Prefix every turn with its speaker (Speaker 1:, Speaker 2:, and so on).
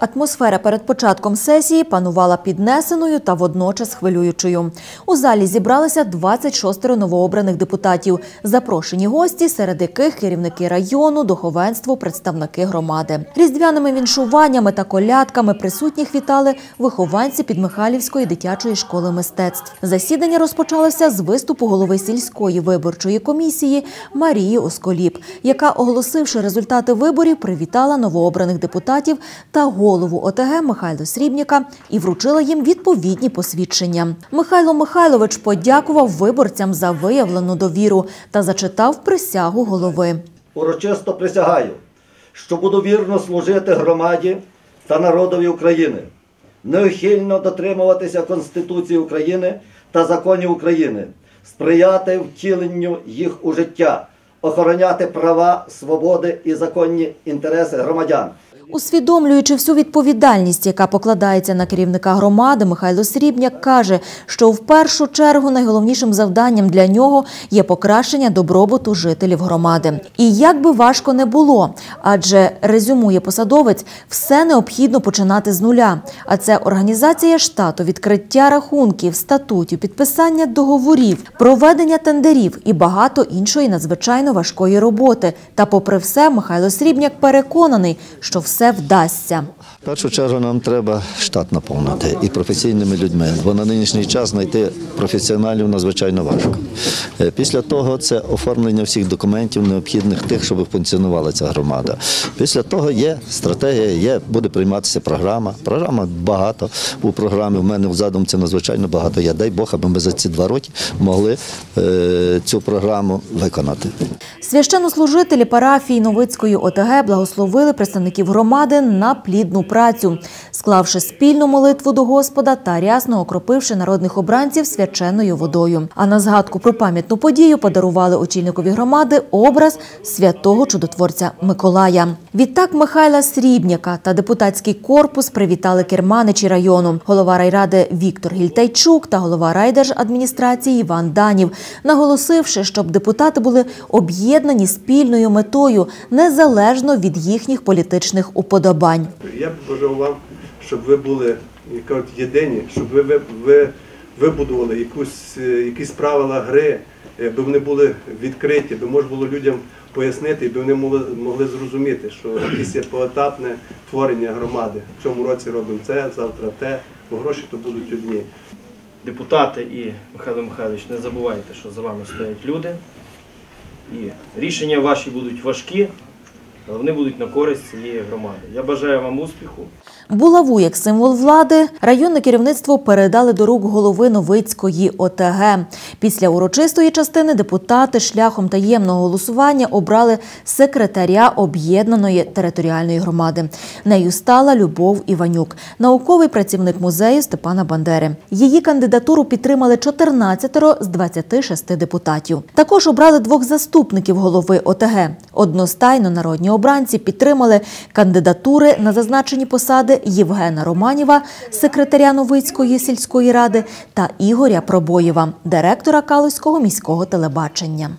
Speaker 1: Атмосфера перед початком сесії панувала піднесеною та водночас хвилюючою. У залі зібралися 26 новообраних депутатів. Запрошені гості, серед яких керівники району, духовенство, представники громади. Різдвяними віншуваннями та колядками присутніх вітали вихованці Підмихайлівської дитячої школи мистецтв. Засідання розпочалося з виступу голови сільської виборчої комісії Марії Осколіп, яка, оголосивши результати виборів, привітала новообраних депутатів та голову ОТГ Михайло Срібніка і вручила їм відповідні посвідчення. Михайло Михайлович подякував виборцям за виявлену довіру та зачитав присягу голови.
Speaker 2: Урочисто присягаю, що буду вірно служити громаді та народові України, неухильно дотримуватися Конституції України та законів України, сприяти втіленню їх у життя, охороняти права, свободи і законні інтереси громадян.
Speaker 1: Усвідомлюючи всю відповідальність, яка покладається на керівника громади, Михайло Срібняк каже, що в першу чергу найголовнішим завданням для нього є покращення добробуту жителів громади. І як би важко не було, адже резюмує посадовець, все необхідно починати з нуля. А це організація штату, відкриття рахунків, статутів, підписання договорів, проведення тендерів і багато іншої надзвичайно важкої роботи. Та, попри все, Михайло Срібняк переконаний, що все вдасться.
Speaker 3: В першу чергу нам треба штат наповнити і професійними людьми, бо на нинішній час знайти професіоналів надзвичайно важко. Е, Після того це оформлення всіх документів необхідних тих, щоб функціонувала ця громада. Після того є стратегія, є буде прийматися програма. Програма багато у програмі. У мене в задумці надзвичайно багато. Я дай Бог, аби ми за ці два роки могли е, цю програму виконати.
Speaker 1: Священнослужителі парафії Новицької ОТГ благословили представників громади на плідну працю, склавши спільну молитву до Господа та рясно окропивши народних обранців свяченою водою. А на згадку про пам'ятну подію подарували очільникові громади образ святого чудотворця Миколая. Відтак Михайла Срібняка та депутатський корпус привітали керманичі району, голова райради Віктор Гільтайчук та голова райдержадміністрації Іван Данів, наголосивши, щоб депутати були об'єднані спільною метою незалежно від їхніх політичних уподобань.
Speaker 4: Я б бажав вам, щоб ви були кажуть, єдині, щоб ви, ви, ви вибудували якусь, е, якісь правила гри, е, би вони були відкриті, би можна було людям пояснити, і вони могли зрозуміти, що якесь є поетапне творення громади. В цьому році робимо це, завтра те, бо гроші то будуть одні.
Speaker 5: депутати і Михайло Михайлович, не забувайте, що за вами стоять люди. І рішення ваші будуть важкі, але вони будуть на користь цієї громади. Я бажаю вам успіху.
Speaker 1: Булаву як символ влади районне керівництво передали до рук голови Новицької ОТГ. Після урочистої частини депутати шляхом таємного голосування обрали секретаря об'єднаної територіальної громади. Нею стала Любов Іванюк, науковий працівник музею Степана Бандери. Її кандидатуру підтримали 14 з 26 депутатів. Також обрали двох заступників голови ОТГ. Одностайно народні обранці підтримали кандидатури на зазначені посади Євгена Романіва, секретаря Новицької сільської ради, та Ігоря Пробоєва, директора Калузького міського телебачення.